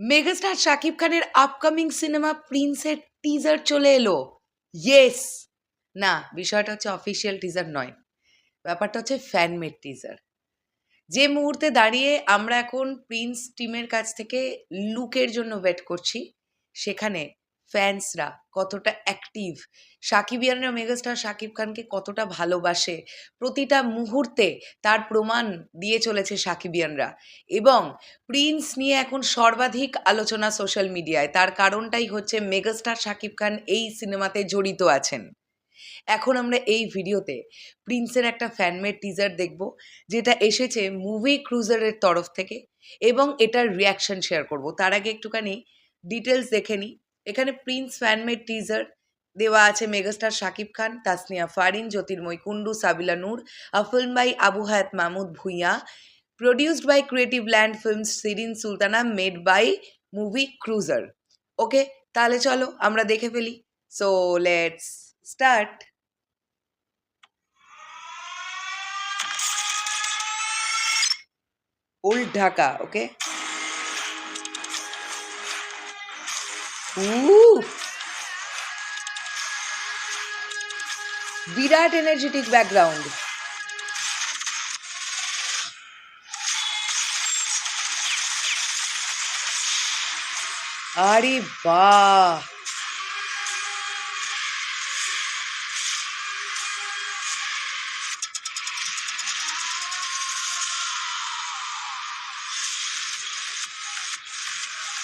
Megastar Shakib খানের upcoming cinema প্রিন্সের teaser চলে এলো। ইয়েস না, বিষয়টা হচ্ছে অফিসিয়াল টিজার নয়। ব্যাপারটা হচ্ছে ফ্যানমেড টিজার যে মুহূর্তে দাঁড়িয়ে আমরা এখন প্রিন্স টিমের কাছ থেকে লুকের জন্য ওয়েট করছি, সেখানে ফ্যান্সরা কতটা অ্যাক্টিভ সাকিবিয়ানরা মেগাস্টার শাকিব খানকে কতটা ভালোবাসে? প্রতিটা মুহূর্তে তার প্রমাণ দিয়ে চলেছে সাকিবিয়ানরা এবং প্রিন্স নিয়ে এখন সর্বাধিক আলোচনা সোশ্যাল মিডিয়ায় তার কারণটাই হচ্ছে মেগাস্টার শাকিব খান এই সিনেমাতে জড়িত আছেন। এখন আমরা এই ভিডিওতে প্রিন্সের একটা ফ্যানমেড টিজার দেখব, যেটা এসেছে মুভি ক্রুজারের তরফ থেকে, এবং এটার রিয়াকশন শেয়ার করব। তার আগে একটুখানি ডিটেলস দেখে নিই। এখানে প্রিন্স ফ্যানমেড টিজার দেওয়া আছে megastar Shakib Khan, Tasnia Farin, Jyotirmoy Kundu Sabila Nur a film by Abu Hayat Mahmud Bhuiyan. Produced by creative land Films Sirin Sultana made by movie cruiser okay তাহলে চলো আমরা দেখে ফেলি। So let's start old Dhaka okay Virat energetic background আরে বাহ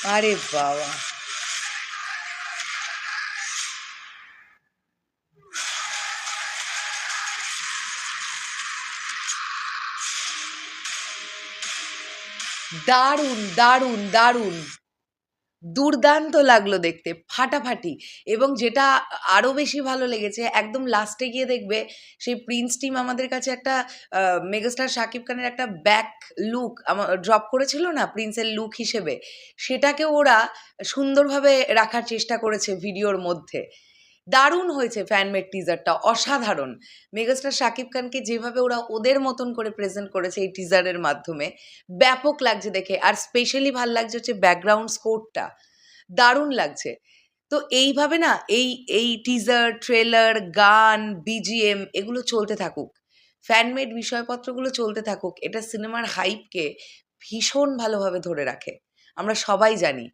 আরে বাবা দারুণ দারুণ দারুণ। দুর্দান্ত লাগল দেখতে, ফাটাফাটি। এবং যেটা আরও বেশি ভালো লেগেছে, একদম লাস্টে গিয়ে দেখবে, সেই প্রিন্স টিম আমাদের কাছে একটা মেগাস্টার শাকিব খানের একটা ব্যাক লুক আমার ড্রপ করেছিল না প্রিন্সের লুক হিসেবে? সেটাকে ওরা সুন্দরভাবে রাখার চেষ্টা করেছে ভিডিওর মধ্যে। দারুণ হয়েছে ফ্যানমেড টিজারটা অসাধারণ। মেগাস্টার শাকিব খানকে যেভাবে ওরা ওদের মতন করে প্রেজেন্ট করেছে এই টিজারের মাধ্যমে, ব্যাপক লাগছে দেখে। আর স্পেশালি ভালো লাগছে হচ্ছে ব্যাকগ্রাউন্ড স্কোরটা দারুণ লাগছে। তো এইভাবে না, এই এই টিজার ট্রেলার গান বিজিএম এগুলো চলতে থাকুক। ফ্যানমেড বিষয়পত্রগুলো চলতে থাকুক। এটা সিনেমার হাইপকে ভীষণ ভালোভাবে ধরে রাখে। আমরা সবাই জানি।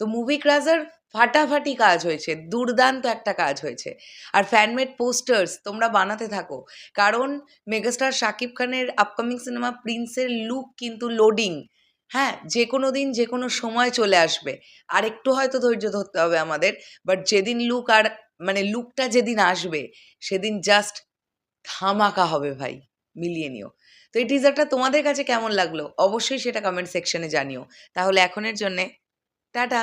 তো মুভি ক্রাজার ফাটাফাটি কাজ হয়েছে, দুর্দান্ত একটা কাজ হয়েছে। আর ফ্যানমেড পোস্টার্স তোমরা বানাতে থাকো, কারণ মেগাস্টার শাকিব খানের আপকামিং সিনেমা প্রিন্সের লুক কিন্তু লোডিং হ্যাঁ যে কোনো দিন যে কোনো সময় চলে আসবে। আর একটু হয়তো ধৈর্য ধরতে হবে আমাদের বাট যেদিন লুক আর মানে লুকটা যেদিন আসবে, সেদিন জাস্ট ধামাকা হবে ভাই মিলিয়ে নিও তো এই টিজারটা তোমাদের কাছে কেমন লাগল? অবশ্যই সেটা কমেন্ট সেকশনে জানিও। তাহলে এখনের জন্যে টাটা।